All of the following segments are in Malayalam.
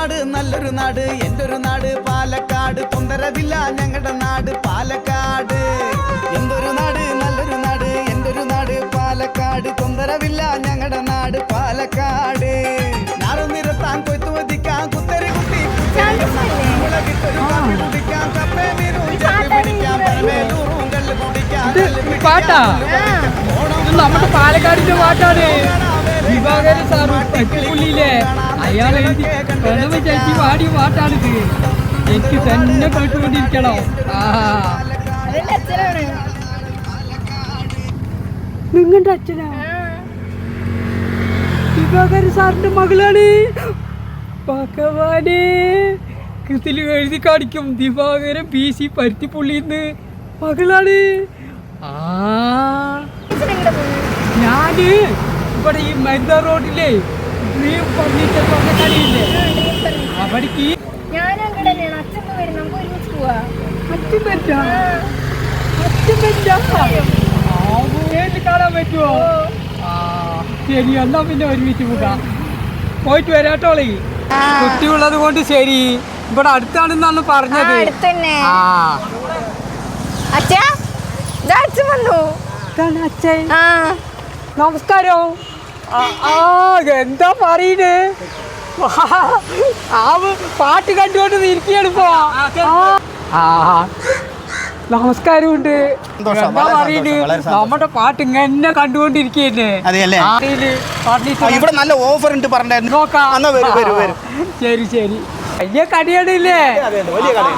നാട് നല്ലൊരു നാട് എന്റെ ഒരു നാട്. പാലക്കാട് തൊന്തരവില്ല ഞങ്ങളുടെ നാട് പാലക്കാട്. എന്തൊരു നാട് നല്ലൊരു നാട് എന്റെ ഒരു നാട്. പാലക്കാട് തൊന്തരവില്ല ഞങ്ങളുടെ നാട് പാലക്കാട്. നാറും നിരത്താൻ കൊയ്ത്തു വധിക്കാൻ കുത്തരി കുത്തി പാട്ടാ ഇത് നമ്മുടെ പാലക്കാടിന്റെ പാട്ടാണ്. ദിവാകരൻ സാറ് തെക്കുപുള്ളിയിലെ അയാൾ എഴുതി പ്രണവ് ചേച്ചി പാടിയ പാട്ടാണിത് എനിക്ക് തന്നെ കേട്ടുകൊണ്ടിരിക്കണോ. ആ. നിങ്ങളുടെ അച്ഛനാ? ദിവാകരൻ സാറിന്റെ മകളാണ്. ഭഗവാനെ. ഇതിൽ എഴുതി കാണിക്കും. ദിവാകരൻ പി സി പരുത്തിപ്പുള്ളിന്ന് മകളാണ്. ആ. ഞാൻ ഇവിടെ ഈ മരുന്ന റോഡിലെ ഡ്രീം ഫർണിച്ചർ പറഞ്ഞ കടയില്ലേ അവിടേക്ക് ഞാൻ അങ്ങോട്ട് തന്നെയാണ് അച്ഛൻ ഇപ്പൊ വരും നമുക്ക് ഒരുമിച്ച് പോവാ. അച്ഛൻ പറ്റാ അച്ഛൻ പറ്റാ ആ. നേരിൽ കാണാൻ പറ്റുമോ ആ ശരി എന്നാ പിന്നെ ഒരുമിച്ച് പോകാം. പോയിട്ട് വരാട്ടോളി കുട്ടിയുള്ളത് കൊണ്ട് ശരി. ഇവിടെ അടുത്താണെന്നാണ് പറഞ്ഞത്. നമസ്കാരം. എന്താ പറയണേ? ആ പാട്ട് കണ്ടുകൊണ്ട് ഇരിക്കുകയാണ് ഇപ്പോ. ആ നമസ്കാരമുണ്ട്. എന്താ വളരെ പറയണ്? സന്തോഷം, വളരെ സന്തോഷം. നമ്മുടെ പാട്ട് ഇങ്ങനെ കണ്ടുകൊണ്ടിരിക്കുകയല്ലേ ഇവിടെ നല്ല ഓഫർ ഉണ്ട് പറഞ്ഞു നോക്കാം. ശരി ശരി. വലിയ കടിയാണില്ലേ.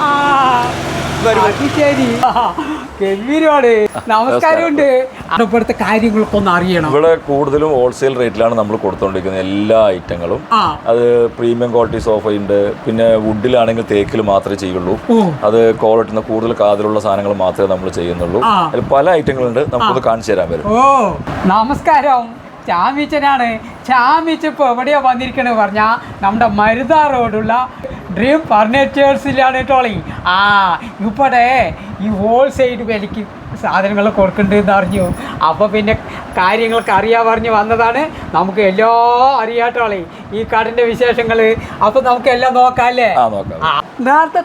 ആ, ശരി. ഗംഭീരമാണ്. നമസ്കാരമുണ്ട്. ഇവിടുത്തെ കാര്യങ്ങളൊക്കെ ഒന്ന് അറിയണം. ഇവിടെ കൂടുതലും ഹോൾസെയിൽ റേറ്റിലാണ് നമ്മൾ കൊടുത്തുകൊണ്ടിരിക്കുന്നത് എല്ലാ ഐറ്റങ്ങളും. അത് പ്രീമിയം ക്വാളിറ്റി സോഫ ഉണ്ട്. പിന്നെ വുഡിലാണെങ്കിൽ തേക്കിൽ മാത്രമേ ചെയ്യുള്ളൂ. അത് ക്വാളിറ്റി കൂടുതൽ കാതിലുള്ള സാധനങ്ങൾ മാത്രമേ നമ്മൾ ചെയ്യുന്നുള്ളൂ. അതിൽ പല ഐറ്റങ്ങളുണ്ട്. നമുക്കത് കാണിച്ചു തരാൻ വരും നമസ്കാരം. ചാമിച്ചനാണ്. ചാമീച്ച ഇപ്പോൾ എവിടെയോ വന്നിരിക്കണത് പറഞ്ഞാൽ നമ്മുടെ മരുത റോഡുള്ള ഡ്രീം ഫർണിച്ചേഴ്സിലാണ് ടോളി ആ ഇവിടെ ഈ ഹോൾസെയിൽ വിലയ്ക്ക് സാധനങ്ങൾ കൊടുക്കുന്നുണ്ടെന്ന് അറിഞ്ഞു. അപ്പോൾ പിന്നെ കാര്യങ്ങളൊക്കെ അറിയാൻ പറഞ്ഞ് വന്നതാണ്. നമുക്ക് എല്ലാം അറിയാട്ടോളി ഈ കടന്റെ വിശേഷങ്ങൾ അപ്പോൾ നമുക്ക് എല്ലാം നോക്കാം അല്ലേ? ആ, നേരത്തെ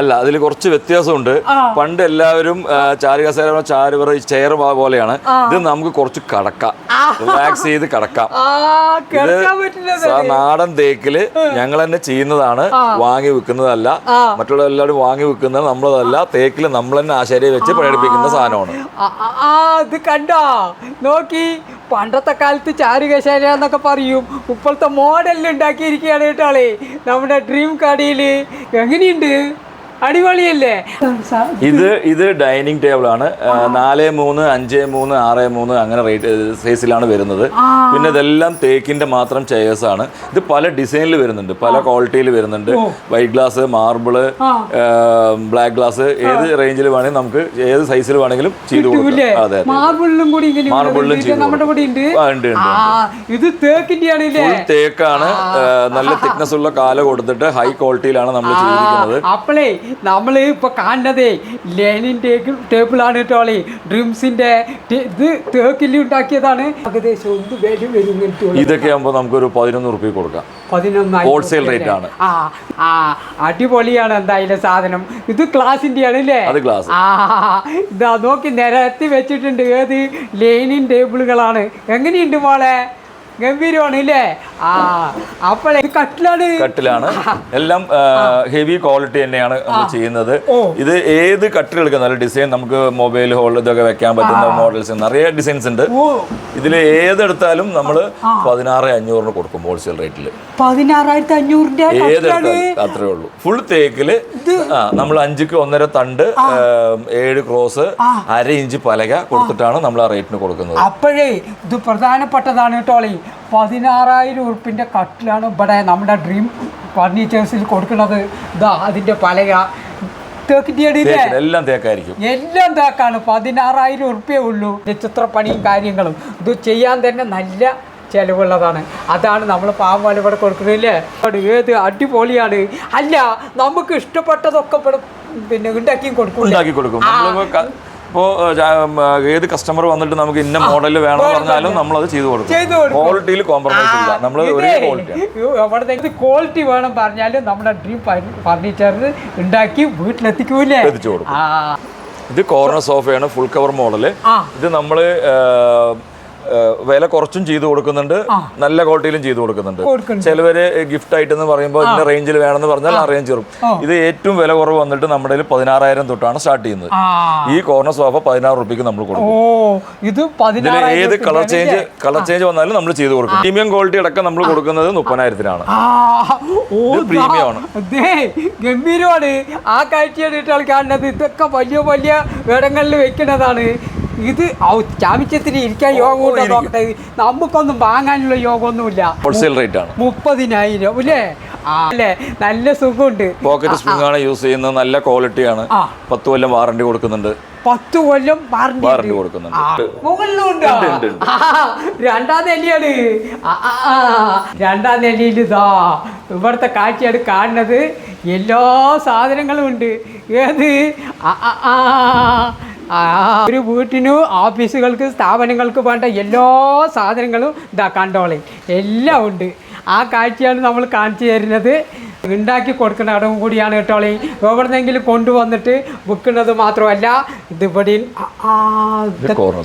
അല്ല അതിൽ കുറച്ച് വ്യത്യാസമുണ്ട്. പണ്ട് എല്ലാവരും ചാരുകസേര ചാരുവറ ചെയർ പോലെയാണ്. ഇത് നമുക്ക് കുറച്ച് കടക്കാം. റിലാക്സ് ചെയ്ത് കടക്കാം. ഇത് നാടൻ തേക്കിൽ ഞങ്ങൾ തന്നെ ചെയ്യുന്നതാണ് വാങ്ങി വെക്കുന്നതല്ല മറ്റുള്ള എല്ലാവരും വാങ്ങി വിൽക്കുന്നത് നമ്മളതല്ല തേക്കിൽ നമ്മൾ തന്നെ ആശാരി വെച്ച് പണിയെടുപ്പിക്കുന്ന സാധനമാണ്. ഇത് കണ്ടോ? നോക്കി പണ്ടത്തെ കാലത്ത് ചാരുകശാല എന്നൊക്കെ പറയും. ഇപ്പോഴത്തെ മോഡലിൽ ഉണ്ടാക്കിയിരിക്കുകയാണ് കേട്ടോളെ നമ്മുടെ ഡ്രീം കടയിൽ എങ്ങനെയുണ്ട്? അടിപൊളിയല്ലേ? ഇത് ഇത് ഡൈനിങ് ടേബിൾ ആണ്. നാല് മൂന്ന് അഞ്ച് മൂന്ന് ആറ് മൂന്ന് അങ്ങനെ റേറ്റ് സൈസിലാണ് വരുന്നത്. പിന്നെ ഇതെല്ലാം തേക്കിന്റെ മാത്രം ചെയേഴ്സ് ആണ്. ഇത് പല ഡിസൈനിൽ വരുന്നുണ്ട്. പല ക്വാളിറ്റിയിൽ വരുന്നുണ്ട്. White glass marble black glass ഏത് റേഞ്ചിൽ വേണമെങ്കിലും നമുക്ക് ഏത് സൈസിൽ വേണമെങ്കിലും ചെയ്തു കൊടുക്കാം. അതെ മാർബിളിലും കൂടി മാർബിളിലും ഉണ്ട്. ഇത് തേക്കിന്റെ തേക്കാണ്. നല്ല തിക്നെസ് ഉള്ള കാല കൊടുത്തിട്ട് ഹൈ ക്വാളിറ്റിയിലാണ് നമ്മൾ ചെയ്തിരിക്കുന്നത്. അപ്പളേ നമ്മൾ ഇപ്പോൾ കാണുന്നതേ ലേനിന്റെ ടേബിളാണ് കേട്ടോളി ഡ്രിംസിന്റെ ഇത് തേക്കിൽ ഉണ്ടാക്കിയതാണ്. ഏകദേശം വില വരും? ഇതൊക്കെ ആകുമ്പോൾ നമുക്കൊരു പതിനൊന്ന് റുപ്യ കൊടുക്കാം. പതിനൊന്ന് ഹോൾസെയിൽ റേറ്റ് ആണ്. ആ ആ അടിപൊളിയാണ് എന്തായാലും സാധനം. ഇത് ക്ലാസിന്റെ ആണ് അല്ലേ? അത്. ആ ഇതാ നോക്കി നിരത്തി വെച്ചിട്ടുണ്ട്. ഏത് ലേനിൻ ടേബിളുകളാണ്. എങ്ങനെയുണ്ട് മോളെ? ഗംഭീരമാണ് ഇല്ലേ കട്ടിലാണ്. കട്ടിലാണ്. എല്ലാം ഹെവി ക്വാളിറ്റി തന്നെയാണ് നമ്മൾ ചെയ്യുന്നത്. ഇത് ഏത് കട്ടിൽ എടുക്കാം? നല്ല ഡിസൈൻ നമുക്ക് മൊബൈൽ ഹോൾ ഇതൊക്കെ വെക്കാൻ പറ്റുന്ന മോഡൽസ് നിറയെ ഡിസൈൻസ് ഉണ്ട്. ഇതിൽ ഏതെടുത്താലും നമ്മൾ പതിനാറ് അഞ്ഞൂറിന് കൊടുക്കും ഹോൾസെയിൽ റേറ്റിൽ പതിനാറായിരത്തി അഞ്ഞൂറിന്റെ കട്ടിലാണ് ഏതെടുത്താലും അത്രേ ഉള്ളൂ. ഫുൾ തേക്കിൽ നമ്മൾ അഞ്ചുക്ക് ഒന്നര തണ്ട് ഏഴ് ക്രോസ് അര ഇഞ്ച് പലക കൊടുത്തിട്ടാണ് നമ്മൾ ആ റേറ്റിന് കൊടുക്കുന്നത്. അപ്പോഴേ ഇത് പ്രധാനപ്പെട്ടതാണ് കേട്ടോളി പതിനാറായിരം ഉറുപ്പിന്റെ കട്ടിലാണ് ഇവിടെ നമ്മുടെ ഡ്രീം ഫർണിച്ചേഴ്സിൽ കൊടുക്കുന്നത്. ഇതാ അതിന്റെ പലക. തേക്കിന്റെ എല്ലാം തേക്കായിരിക്കും. എല്ലാം തേക്കാണ്. പതിനാറായിരം ഉറുപ്പ്യേ ഉള്ളൂ. ചിത്രപ്പണിയും കാര്യങ്ങളും. ഇത് ചെയ്യാൻ തന്നെ നല്ല ചിലവുള്ളതാണ്. അതാണ് നമ്മൾ പാമ്പാൽ ഇവിടെ കൊടുക്കുന്നില്ലേ ഏത് അടിപൊളിയാണ്. അല്ല നമുക്ക് ഇഷ്ടപ്പെട്ടതൊക്കെ ഇവിടെ പിന്നെ ഉണ്ടാക്കി കൊടുക്കും ഉണ്ടാക്കി കൊടുക്കും. ഇപ്പോൾ ഏത് കസ്റ്റമർ വന്നിട്ട് നമുക്ക് ഇന്ന മോഡൽ വേണം പറഞ്ഞാലും നമ്മൾ അത് ചെയ്തു കൊടുക്കും. ക്വാളിറ്റിയിൽ കോംപ്രമൈസ് ഇല്ല. നമ്മൾ ഒരേ ക്വാളിറ്റി ക്വാളിറ്റി വേണം പറഞ്ഞാലും നമ്മുടെ ഡ്രീം ഫർണിച്ചറിന് ഉണ്ടാക്കി വീട്ടിലെത്തിക്കൂലേ? എത്തിച്ചു കൊടുക്കും. ഇത് കോർണർ സോഫയാണ് ഫുൾ കവർ മോഡൽ ഇത് നമ്മൾ വില കുറച്ചും ചെയ്തു കൊടുക്കുന്നുണ്ട്. നല്ല ക്വാളിറ്റിയിലും ചെയ്തു കൊടുക്കുന്നുണ്ട്. ചിലവര് ഗിഫ്റ്റ് ആയിട്ട് എന്ന് പറയുമ്പോൾ ഇന്ന റേഞ്ചിൽ വേണമെന്ന് പറഞ്ഞാൽ ആ. റേഞ്ച് ചെയ്യും ഇത് ഏറ്റവും വില കുറവ് വന്നിട്ട് നമ്മുടെ പതിനാറായിരം തൊട്ടാണ് സ്റ്റാർട്ട് ചെയ്യുന്നത്. ഈ കോർണർ സോഫ പതിനാറ് റുപ്യക്ക് നമ്മൾ കൊടുക്കും. ഇതിൽ ഏത് കളർ ചേഞ്ച് കളർ ചേഞ്ച് വന്നാലും നമ്മൾ ചെയ്തു കൊടുക്കും. പ്രീമിയം ക്വാളിറ്റി അടക്കം നമ്മൾ കൊടുക്കുന്നത് മുപ്പതിനായിരത്തിനാണ്. ഇത് ആണ്. ഗംഭീരമാണ്. ആ കാഴ്ചയാണ് കാണുന്നത്. ഇതൊക്കെ വലിയ വലിയ ഇടങ്ങളിൽ വെക്കുന്നതാണ്. ഇത് ചാമിച്ചത്തിന് ഇരിക്കാൻ യോഗം നോക്കട്ടെ നമുക്കൊന്നും വാങ്ങാനുള്ള യോഗമൊന്നുമില്ല ഹോൾസെയിൽ റേറ്റ് ആണ്. മുപ്പതിനായിരം അല്ലേ? അല്ലേ? നല്ല സുഖമുണ്ട്. പോക്കറ്റ് സ്പ്രിംഗ് ആണ് യൂസ് ചെയ്യുന്നത്. നല്ല ക്വാളിറ്റിയാണ്. പത്ത് കൊല്ലം വാറണ്ടി കൊടുക്കുന്നുണ്ട്. പത്ത് കൊല്ലം വാറണ്ടി കൊടുക്കുന്നുണ്ട്. രണ്ടാം നെല്ലിയാണ്. രണ്ടാം നെല്ലിയിൽ ഇതാ ഇവിടുത്തെ കാഴ്ചയാണ് കാണുന്നത്. എല്ലാ സാധനങ്ങളും ഉണ്ട്. ഏത്. ആ, ഒരു വീട്ടിനും ഓഫീസുകൾക്ക് സ്ഥാപനങ്ങൾക്ക് വേണ്ട എല്ലാ സാധനങ്ങളും ഇതാ കണ്ടോളെ. എല്ലാം ഉണ്ട്. ആ കാഴ്ചയാണ് നമ്മൾ കാണിച്ചു തരുന്നത്. ഉണ്ടാക്കി കൊടുക്കുന്ന ഇടവും കൂടിയാണ് കേട്ടോളി. എവിടെന്നെങ്കിലും കൊണ്ടുവന്നിട്ട് വിൽക്കുന്നത് മാത്രമല്ല ഇതിവിടെ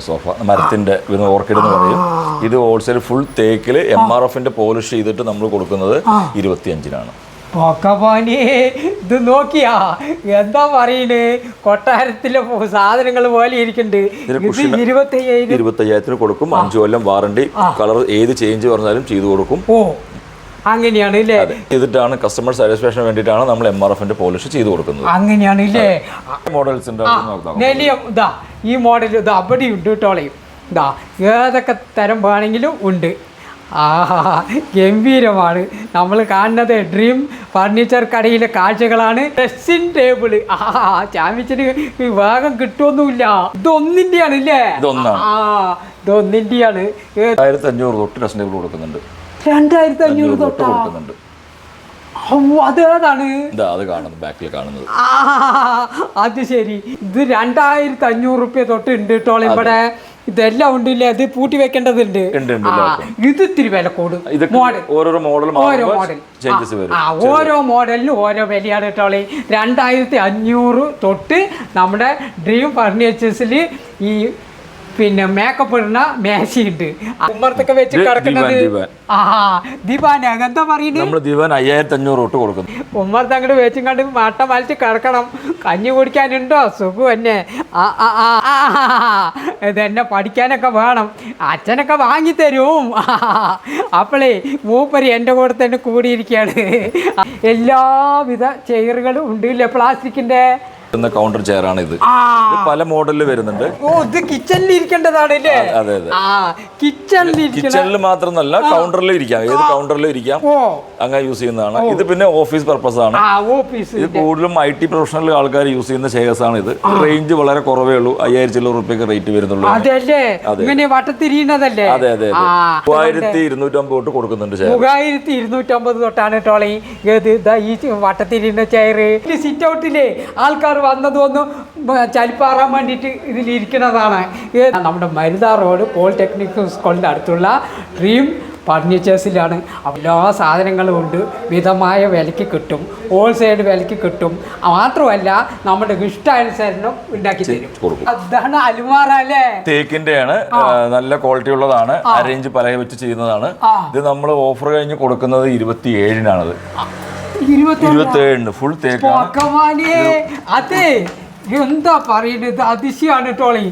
സോഫ മരത്തിന്റെ ഓർക്കിഡ് എന്ന് പറയും. ഇത് ഹോൾസെയിൽ ഫുൾ തേക്കിൽ എം ആർ എഫിന്റെ പോളിഷ് ചെയ്തിട്ട് നമ്മൾ കൊടുക്കുന്നത് ഇരുപത്തിയഞ്ചിനാണ്. പൊക്കപ്പാനി ഇത് നോക്കിയാ. എന്താ പറയണേ? കൊട്ടാരത്തിലെ സാധനങ്ങൾ പോലെ ഇരിക്കുന്നുണ്ട് ഇതിന് ഇത് കുഷ്യന് ഇരുപത്തി അയ്യായിരം ഇരുപത്തയ്യായിരത്തിന് കൊടുക്കും. അഞ്ചു കൊല്ലം വാറണ്ടി കളർ ഏത് ചേഞ്ച് പറഞ്ഞാലും ചെയ്തു കൊടുക്കും. ഓ അങ്ങനെയാണ് ഇല്ലേ? ചെയ്തിട്ടാണ് കസ്റ്റമർ സാറ്റിസ്ഫാക്ഷൻ വേണ്ടിയിട്ടാണ് നമ്മൾ എം ആർ എഫിന്റെ പോളിഷ് ചെയ്തു കൊടുക്കുന്നത്. അങ്ങനെയാണ് ഇല്ലേ? മോഡൽസ്. ഇതാ ഈ മോഡൽ ഇതാ അവിടെ ഉണ്ട് കേട്ടോളയും ഇതാ ഏതൊക്കെ തരം വേണമെങ്കിലും ഉണ്ട്. ആ ഗംഭീരമാണ്. നമ്മൾ കാണുന്നത് ഡ്രീം ഫർണിച്ചർ കടയിലെ കാഴ്ചകളാണ്. Dressing table. ആ ചാമ്പിച്ചിന് വേഗം കിട്ടുമൊന്നുമില്ല ഇതൊന്നിന്റെയാണ് ഇല്ലേ. ആ ഇതൊന്നിന്റെയാണ് ആയിരത്തി അഞ്ഞൂറ് തൊട്ട് ഡ്രസ്സിംഗ് ടേബിൾ കൊടുക്കുന്നുണ്ട്. രണ്ടായിരത്തി അഞ്ഞൂറ് തൊട്ട്? കൊടുക്കുന്നുണ്ട്. അതേതാണ്? അത് കാണുന്നത് ബാക്കിൽ കാണുന്നത്. അത് ശരി. ഇത് രണ്ടായിരത്തി അഞ്ഞൂറ് റുപ്യ തൊട്ട് ഉണ്ട് കേട്ടോളം ഇവിടെ. ഇതെല്ലാം ഉണ്ടില്ലേ? അത് പൂട്ടി വെക്കേണ്ടതുണ്ട്. ഇത് ഇത്തിരി വില കൂടും. ഓരോ മോഡൽ വരും. ഓരോ മോഡലിനും ഓരോ വിലയാണ് കേട്ടോളി രണ്ടായിരത്തി അഞ്ഞൂറ് തൊട്ട് നമ്മുടെ ഡ്രീം ഫർണിച്ചേഴ്സിൽ ഈ പിന്നെ മേക്കപ്പ് ഇടുന്ന മേശയുണ്ട് ഉമ്മർത്തൊക്കെ വെച്ച് കിടക്കുന്നത് ദിവാൻ. ആ ദിവാന എന്താ പറയുന്നത് നമ്മൾ ദിവൻ അയ്യായിരത്തി അഞ്ഞൂറ് തൊട്ട് കൊടുക്കുന്നു. ഉമ്മർത്ത് അങ്ങോട്ട് വെച്ചും കണ്ട് മട്ട മലച്ച് കിടക്കണം. കഞ്ഞി കുടിക്കാനുണ്ടോ? സുഖം എന്നെ ആ ആ ആ ആ, ആ. ഇതെന്നെ പഠിക്കാനൊക്കെ വേണം. അച്ഛനൊക്കെ വാങ്ങിത്തരും അപ്പോളേ മൂപ്പര് എന്റെ കൂടെ തന്നെ കൂടിയിരിക്കുകയാണ്. എല്ലാവിധ ചെയറുകളും ഉണ്ട് ഇല്ലേ പ്ലാസ്റ്റിക്കിന്റെ? എന്ന കൗണ്ടർ ചെയർ ആണ് ഇത്. പല മോഡലിൽ വരുന്നുണ്ട്. ഓ ഇത് കിച്ചണിൽ ഇരിക്കേണ്ടതാണ് അല്ലേ? അതെ അതെ. കിച്ചണിൽ കിച്ചണിൽ മാത്രമല്ല കൗണ്ടറിൽ ഇരിക്കാം. ഏത് കൗണ്ടറിലും ഇരിക്കാം? അങ്ങനെ യൂസ് ചെയ്യുന്നതാണ്. ഇത് പിന്നെ ഓഫീസ് പർപ്പസ് ആണ്. ഇത് കൂടുതലും ഐ ടി പ്രൊഫഷണൽ ആൾക്കാർ യൂസ് ചെയ്യുന്ന ചെയർസ് ആണ് ഇത്. റേഞ്ച് വളരെ കുറവേ ഉള്ളൂ. അയ്യായിരത്തി ചില്ലറ റുപ്യൊക്കെ റേറ്റ് വരുന്നുള്ളൂ. ഇങ്ങനെ വട്ടത്തിരിയുന്നതല്ലേ? അതെ അതെ അതെ. മൂവായിരത്തി ഇരുന്നൂറ്റമ്പത് തൊട്ട് കൊടുക്കുന്നുണ്ട് മൂവായിരത്തി ഇരുന്നൂറ്റമ്പത് തൊട്ടാണ് ടോളി ഈ വട്ടത്തിരിയുന്ന ചെയർ സിറ്റ് ഔട്ടിലെ ആൾക്കാർ വന്നതൊന്നും ചലിപ്പാറാൻ വേണ്ടിയിട്ട് ഇതിലിരിക്കുന്നതാണ് നമ്മുടെ മരുത റോഡ് പോളിടെക്നിക് സ്കൂളിന്റെ അടുത്തുള്ള ഡ്രീം ഫർണിച്ചേഴ്സിലാണ്. എല്ലാ സാധനങ്ങളും ഉണ്ട്. മിതമായ വിലയ്ക്ക് കിട്ടും. ഹോൾസെയിൽ വിലയ്ക്ക് കിട്ടും. മാത്രമല്ല നമ്മുടെ ഇഷ്ടാനുസരണം ഉണ്ടാക്കി തരും. അതാണ് അലുമാറ അല്ലേ? തേക്കിന്റെയാണ് നല്ല ക്വാളിറ്റി ഉള്ളതാണ്. അറേഞ്ച് പലക വെച്ച് ചെയ്യുന്നതാണ്. ഇത് നമ്മൾ ഓഫർ കഴിഞ്ഞ് കൊടുക്കുന്നത് ഇരുപത്തി ഏഴിനാണത് ഇരുപത്തി ഇരുപത്തി ഏഴിന് ഫുൾ തേക്കാണ് അതെ എന്താ പറയുന്നത്? അതിശയാണ് ടോളി.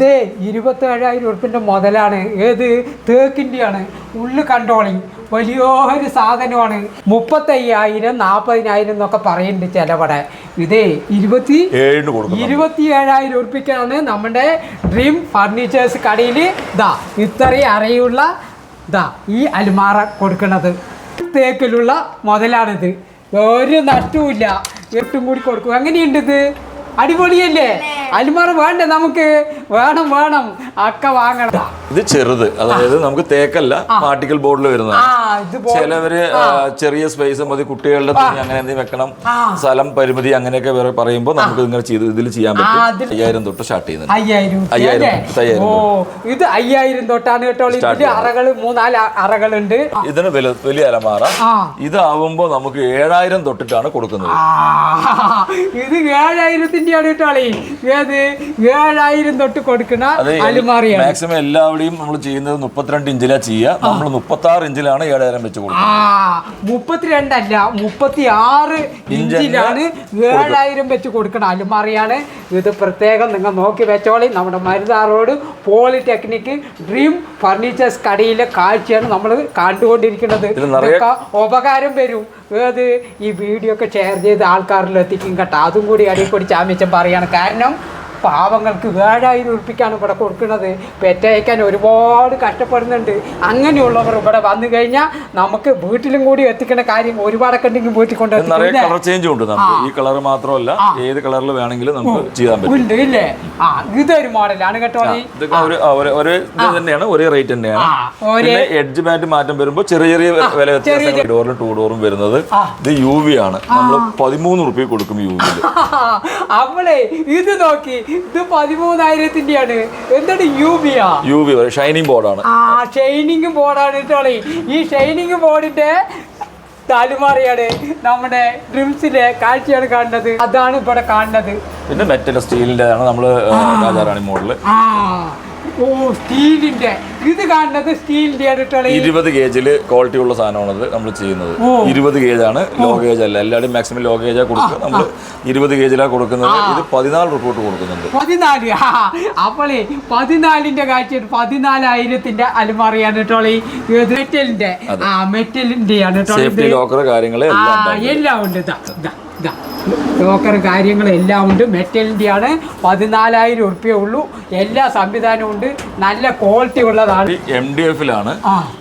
ദേ ഇരുപത്തേഴായിരം ഉറുപ്പിന്റെ മുതലാണ്. ഏത്? തേക്കിന്റെയാണ് ഉള്ളു കണ്ടോളി വലിയൊരു സാധനമാണ്. മുപ്പത്തയ്യായിരം നാൽപ്പതിനായിരം എന്നൊക്കെ പറയുന്നുണ്ട് ചിലവിടെ. ഇതേ ഇരുപത്തി ഇരുപത്തി ഏഴായിരം ഉറുപ്പിക്കാണ് നമ്മുടെ ഡ്രീം ഫർണിച്ചേഴ്സ് കടയിൽ ഇതാ ഇത്രയും അറിയുള്ള ഇതാ ഈ അലുമാറ കൊടുക്കുന്നത്. തേക്കിലുള്ള മുതലാണിത്. ഒരു നഷ്ടവുമില്ല. എട്ടും കൂടി കൊടുക്കും. എങ്ങനെയുണ്ട് ഇത്? അടിപൊളിയല്ലേ? അലിമാറ വേണ്ടേ നമുക്ക്? വേണം വേണം. അക്ക വാങ്ങണം. ഇത് ചെറുത്. അതായത് നമുക്ക് തേക്കല്ല പാർട്ടിക്കൽ ബോർഡിൽ വരുന്നതാണ്. ചിലവര് ചെറിയ സ്പേസ് മതി കുട്ടികളുടെ അങ്ങനെ എന്തെങ്കിലും വെക്കണം സ്ഥലം പരിമിതി അങ്ങനെയൊക്കെ വേറെ പറയുമ്പോൾ നമുക്ക് ഇങ്ങനെ ചെയ്ത് ഇതിൽ ചെയ്യാൻ പറ്റും. അയ്യായിരം തൊട്ട് സ്റ്റാർട്ട് ചെയ്യുന്നത് അയ്യായിരം അയ്യായിരം ഓ ഇത് അയ്യായിരം തൊട്ടാണ് കേട്ടോ. അറകൾ മൂന്നാൽ അറകളുണ്ട്. ഇതിന് വലിയ അലമാറ. ഇതാവുമ്പോ നമുക്ക് ഏഴായിരം തൊട്ടിട്ടാണ് കൊടുക്കുന്നത്. ഇത് ഏഴായിരത്തിന്റെ ആണ് കേട്ടോളി ഏത്? ഏഴായിരം തൊട്ട് കൊടുക്കുന്ന അത് അലുമാറിയാണ് മാക്സിമം എല്ലാവരുടെയും നമ്മൾ ചെയ്യുന്നത് മുപ്പത്തിരണ്ട് ഇഞ്ചിലാ ചെയ്യുക. നമ്മൾ മുപ്പത്തി ആറ് ഇഞ്ചിലാണ് ഏഴായിരം വെച്ച് കൊടുക്കുന്നത്. മുപ്പത്തിരണ്ടല്ല മുപ്പത്തി ആറ് ഇഞ്ചിലാണ് ഏഴായിരം വെച്ച് കൊടുക്കുന്ന അലുമാറിയാണ് ഇത് പ്രത്യേകം നിങ്ങൾ നോക്കി വെച്ചോളി. നമ്മുടെ മരുതാറോട് പോളിടെക്നിക് ഡ്രീം ഫർണിച്ചേഴ്സ് കടയിലെ കാഴ്ചയാണ് നമ്മൾ കണ്ടുകൊണ്ടിരിക്കുന്നത്. ഉപകാരം വരും. ഏത് ഈ വീഡിയോ ഒക്കെ ഷെയർ ചെയ്ത് ആൾക്കാരിൽ എത്തിക്കും കേട്ടോ. അതും കൂടി അടിക്കൂടി ചാമ്യച്ചൻ പറയാണ് കാരണം പാവങ്ങൾക്ക് ഏഴായിരം ഉറുപ്പിക്കാണ് ഇവിടെ കൊടുക്കുന്നത്. പെറ്റയക്കാൻ ഒരുപാട് കഷ്ടപ്പെടുന്നുണ്ട്. അങ്ങനെയുള്ളവർ ഇവിടെ വന്നു കഴിഞ്ഞാൽ നമുക്ക് വീട്ടിലും കൂടി എത്തിക്കേണ്ട കാര്യം ഒരുപാടൊക്കെ ഉണ്ടെങ്കിൽ വീട്ടിൽ കൊണ്ട് കളർ ചേഞ്ച് ഉണ്ട് ഈ കളർ മാത്രമല്ല ഏത് കളറിൽ വേണമെങ്കിലും നമുക്ക് ചെയ്യാൻ പറ്റും. ഉണ്ട് ഇല്ലേ? ആ ഇതൊരു മോഡലാണ് കേട്ടോ ഒരു തന്നെയാണ് ഒരേ റേറ്റ് തന്നെയാണ്. പിന്നെ എഡ്ജ് ബാറ്റ് മാറ്റം വരുമ്പോൾ ചെറിയ ചെറിയ വില ഡോറിലും ടൂ ഡോറും വരുന്നത് ഇത് യു വി ആണ്. നമ്മൾ പതിമൂന്ന് റുപ്യ കൊടുക്കും യു വിയിൽ അവളെ ഇത് നോക്കി. ഇത് പതിമൂന്നായിരത്തിന്റെയാണ്. എന്താണ് യൂബിയാ യു ബി ഷൈനിങ് ബോർഡാണ് ആ ഷൈനിങ് ബോർഡാണ് ഇട്ടോളി ഈ ഷൈനിങ് ബോർഡിന്റെ താലുമാറിയാണ് നമ്മുടെ ഡ്രിംസിലെ കാഴ്ചയാണ് കാണുന്നത്. അതാണ് ഇവിടെ കാണുന്നത്. പിന്നെ മെറ്റൽ സ്റ്റീലിന്റെ ആണ് നമ്മൾ രാജാറാണി മോഡൽ ആ. ഓ സ്റ്റീലിന്റെ. ഇത് കാണുന്നത് സ്റ്റീലിന്റെ ഇരുപത് ഗേജിൽ ക്വാളിറ്റി ഉള്ള സാധനമാണത് നമ്മൾ ചെയ്യുന്നത്. ഇരുപത് ഗേജ് ആണ് ലോ ഗേജ് അല്ല എല്ലാവരും മാക്സിമം ലോ ഗേജാ കൊടുക്കുക നമ്മൾ ഇരുപത് ഗേജിലാണ് കൊടുക്കുന്നത്. ഇത് പതിനാല് റിപ്പോർട്ട് കൊടുക്കുന്നുണ്ട്. പതിനാല്. അപ്പോളേ പതിനാലിന്റെ കാഴ്ച പതിനാലായിരത്തിന്റെ അലമാറിയാണ് കേട്ടോളി മെറ്റലിന്റെ മെറ്റലിന്റെ ആണ് സേഫ്റ്റി ലോക്കർ കാര്യങ്ങൾ എല്ലാം ഉണ്ട്. ലോക്കർ കാര്യങ്ങളെല്ലാം ഉണ്ട്. മെറ്റലിന്റെയാണ് പതിനാലായിരം ഉറുപ്പ്യ ഉള്ളൂ. എല്ലാ സംവിധാനവും ഉണ്ട്. നല്ല ക്വാളിറ്റി ഉള്ളതാണ്. എം ഡി എഫിലാണ്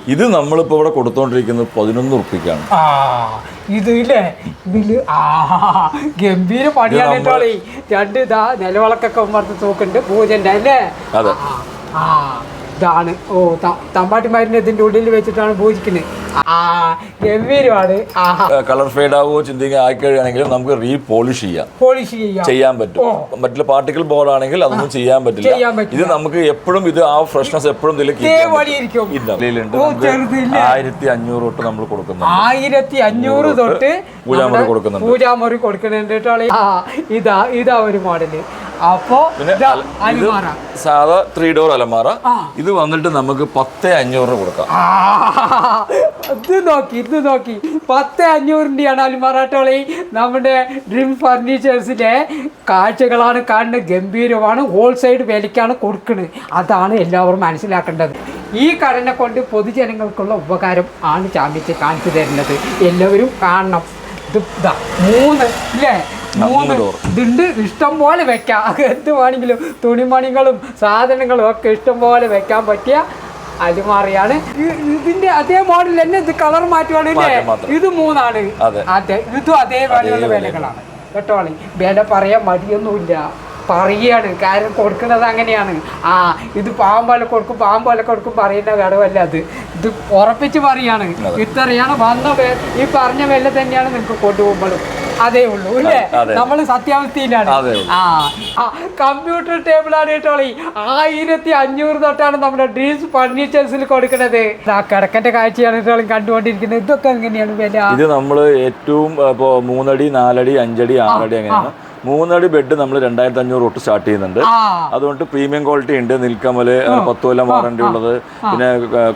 ഇത് നമ്മളിപ്പോൾ ഇവിടെ കൊടുത്തോണ്ടിരിക്കുന്നത് പതിനൊന്ന് ഉറുപ്പിക്കാണ് ആ. ഇത് ഇല്ലേ? ഇതിൽ ആ ഗംഭീര പണിയാണ് കേട്ടോളി രണ്ട് ഇതാ നിലവിളക്കൊക്കെ ഉമ്മർത്ത് തൂക്കുന്നുണ്ട് പൂജന്റെ അല്ലേ? അതെ. ആ. ഇതാണ്. ഓ തമ്പാട്ടിമാരിന്റെ ഇതിന്റെ ഉള്ളിൽ വെച്ചിട്ടാണ് പൂജിക്കുന്നത് ആ ഗംഭീരമാണ്. ആ കളർ ഫെയ്ഡ് ആവുമോ ചിന്തിക്കുക ആയിക്കഴിയുകയാണെങ്കിലും നമുക്ക് റീ പോളിഷ് ചെയ്യാം. പോളിഷ് ചെയ്യാം. ചെയ്യാൻ പറ്റും. മറ്റുള്ള പാർട്ടിക്കൽ ബോർഡ് ആണെങ്കിൽ അതൊന്നും ചെയ്യാൻ പറ്റില്ല. ഇത് നമുക്ക് എപ്പോഴും ഇത് ആ ഫ്രഷ്നസ് എപ്പോഴും? ആയിരത്തി അഞ്ഞൂറ് തൊട്ട് നമ്മൾ കൊടുക്കുന്നുണ്ട്. ആയിരത്തി അഞ്ഞൂറ് തൊട്ട് പൂജാമുറി കൊടുക്കുന്നുണ്ട്. പൂജാമുറി കൊടുക്കുന്നുണ്ട് ആ ഇതാ ഇതാ ഒരു മോഡൽ അപ്പോ സാധാ ത്രീ ഡോർ അലമാറ. ഇത് വന്നിട്ട് നമുക്ക് പത്ത് അഞ്ഞൂറ് കൊടുക്കാം. ഇത് നോക്കി ഇത് നോക്കി. പത്ത് അഞ്ഞൂറിന്റെയാണ് അലിമാറാട്ടോളി നമ്മുടെ ഡ്രീം ഫർണിച്ചേഴ്സിലെ കാഴ്ചകളാണ് കാണുന്നത്. ഗംഭീരമാണ്. ഹോൾസെയിൽ വിലയ്ക്കാണ് കൊടുക്കുന്നത് അതാണ് എല്ലാവരും മനസ്സിലാക്കേണ്ടത്. ഈ കടനെ കൊണ്ട് പൊതുജനങ്ങൾക്കുള്ള ഉപകാരം ആണ് ചാമ്പിച്ച് കാണിച്ചു തരുന്നത്. എല്ലാവരും കാണണം. ഇത് മൂന്ന് ഇല്ലേ മൂന്ന്. ഇതുണ്ട് ഇഷ്ടം പോലെ വെക്കാം. എന്ത് വേണമെങ്കിലും തുണിമണികളും സാധനങ്ങളും ഒക്കെ ഇഷ്ടം പോലെ വെക്കാൻ പറ്റിയ അലുമാറിയാണ് ഇതിന്റെ അതേ മോഡൽ തന്നെ ഇത് കളർ മാറ്റുവാണ്. ഇത് മൂന്നാണ്. അതെ. ഇതും അതേ. വിലകളാണ്. കേട്ടോളി വില പറയാൻ മടിയൊന്നുമില്ല. പറയുകയാണ് കാരണം കൊടുക്കുന്നത് അങ്ങനെയാണ്. ആ ഇത് പാമ്പോലെ കൊടുക്കും പാമ്പോലെ കൊടുക്കും പറയുന്ന ഘടകമല്ല അത്. ഇത് ഉറപ്പിച്ച് പറയാണ്. ഇത്രയാണ് വന്ന ഈ പറഞ്ഞ വില തന്നെയാണ് നിങ്ങൾക്ക് കൊണ്ടുപോകുമ്പോഴും. അതേ ഉള്ളൂ അല്ലേ. നമ്മൾ സത്യാവസ്ഥയിലാണ്. കമ്പ്യൂട്ടർ ടേബിളാണ് കേട്ടോളി ആയിരത്തി അഞ്ഞൂറ് തൊട്ടാണ് നമ്മുടെ ഡ്രീംസ് ഫർണിച്ചേഴ്സിൽ കൊടുക്കുന്നത്. ആ കിടക്കന്റെ കാഴ്ചയാണ് കേട്ടോ കണ്ടുകൊണ്ടിരിക്കുന്നത്. ഇതൊക്കെ എങ്ങനെയാണ് വില? ഇത് നമ്മൾ ഏറ്റവും ഇപ്പോൾ മൂന്നടി നാലടി അഞ്ചടി ആറടി അങ്ങനെയാണ്. മൂന്നടി ബെഡ് നമ്മൾ രണ്ടായിരത്തി അഞ്ഞൂറ് തൊട്ട് സ്റ്റാർട്ട് ചെയ്യുന്നുണ്ട്. അതുകൊണ്ട് പ്രീമിയം ക്വാളിറ്റി ഉണ്ട്. നിൽക്കമൽ പത്ത് കൊല്ലം വാറണ്ടി ഉള്ളത്. പിന്നെ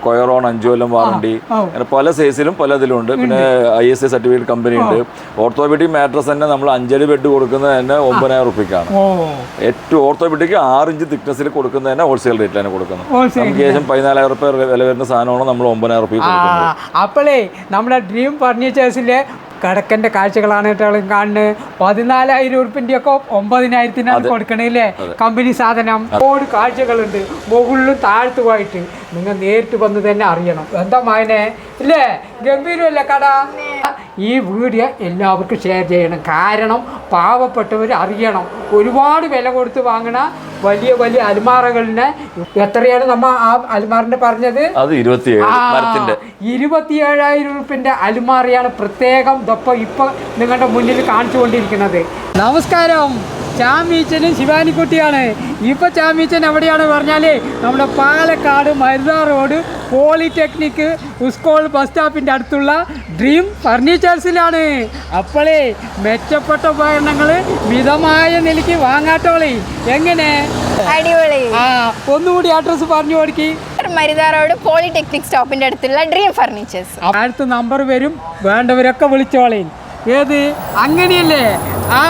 കൊയറോൺ അഞ്ചു കൊല്ലം വാറണ്ടി. അങ്ങനെ പല സൈസിലും പല ഇതിലും ഉണ്ട്. പിന്നെ I S I certificate company ഉണ്ട്. ഓർത്തോപെഡിക് മാട്രസ് തന്നെ നമ്മൾ അഞ്ചടി ബെഡ് കൊടുക്കുന്നത് തന്നെ ഒമ്പതിനായിരം റുപ്യക്കാണ് ഏറ്റവും ഓർത്തോപെഡിക്ക് ആറ് ഇഞ്ച് തിക്നെസ്സിൽ കൊടുക്കുന്നത് തന്നെ ഹോൾസെയിൽ റേറ്റിലാണ് കൊടുക്കുന്നത്. നമുക്ക് ഏകദേശം പതിനാലായിരം റുപ്യ വില വരുന്ന സാധനമാണ് നമ്മൾ ഒമ്പതിനായിരം റുപ്യ അപ്പോഴേ കൊടുക്കുന്നത് അപ്പോളേ നമ്മുടെ ഡ്രീം ഫർണിച്ചേഴ്സിലെ കിടക്കന്റെ കാഴ്ചകളാണ് കാണുന്നത്. പതിനാലായിരം ഉറുപ്പിന്റെ ഒക്കെ ഒമ്പതിനായിരത്തിനാണ് കൊടുക്കണില്ലേ? കമ്പനി സാധനം. ഒരുപാട് കാഴ്ചകളുണ്ട്. മുകളിലും താഴ്ത്തുമായിട്ട്. നിങ്ങൾ നേരിട്ട് വന്ന് തന്നെ അറിയണം. എന്താ മായനെ? ഇല്ലേ? ഗംഭീരമല്ലേ കട? ഈ വീഡിയോ എല്ലാവർക്കും ഷെയർ ചെയ്യണം. കാരണം പാവപ്പെട്ടവർ അറിയണം. ഒരുപാട് വില കൊടുത്ത് വാങ്ങണ വലിയ വലിയ അൽമാറകളിനെ എത്രയാണ് നമ്മ ആ അൽമാറിന്റെ പറഞ്ഞത്? അത് ഇരുപത്തിയേഴായിരം രൂപന്റെ അലമാറിയാണ് പ്രത്യേകം ഇതൊപ്പം ഇപ്പൊ നിങ്ങളുടെ മുന്നിൽ കാണിച്ചു കാണിച്ചുകൊണ്ടിരിക്കുന്നത്. നമസ്കാരം. ചാമീച്ചനും ശിവാനിക്കുട്ടിയാണ്. ഇപ്പൊ ചാമീച്ചൻ എവിടെയാണ് പറഞ്ഞാൽ നമ്മുടെ Palakkad Marutha road polytechnic school bus സ്റ്റാപ്പിന്റെ അടുത്തുള്ള ഡ്രീം ഫർണിച്ചേഴ്സിലാണ് അപ്പോളേ മെച്ചപ്പെട്ട ഉപകരണങ്ങൾ മിതമായ നിലയ്ക്ക് വാങ്ങാട്ടോളേ എങ്ങനെ? അടിപൊളി. ആ ഒന്നുകൂടി അഡ്രസ്സ് പറഞ്ഞു കൊടുക്കി. മരുതാ റോഡ് പോളിടെക്നിക് സ്റ്റോപ്പിന്റെ അടുത്തുള്ള ഡ്രീം ഫർണിച്ചേഴ്സ് അടുത്ത നമ്പർ വരും. വേണ്ടവരൊക്കെ വിളിച്ചോളേ. ഏത്? അങ്ങനെയല്ലേ? ആ.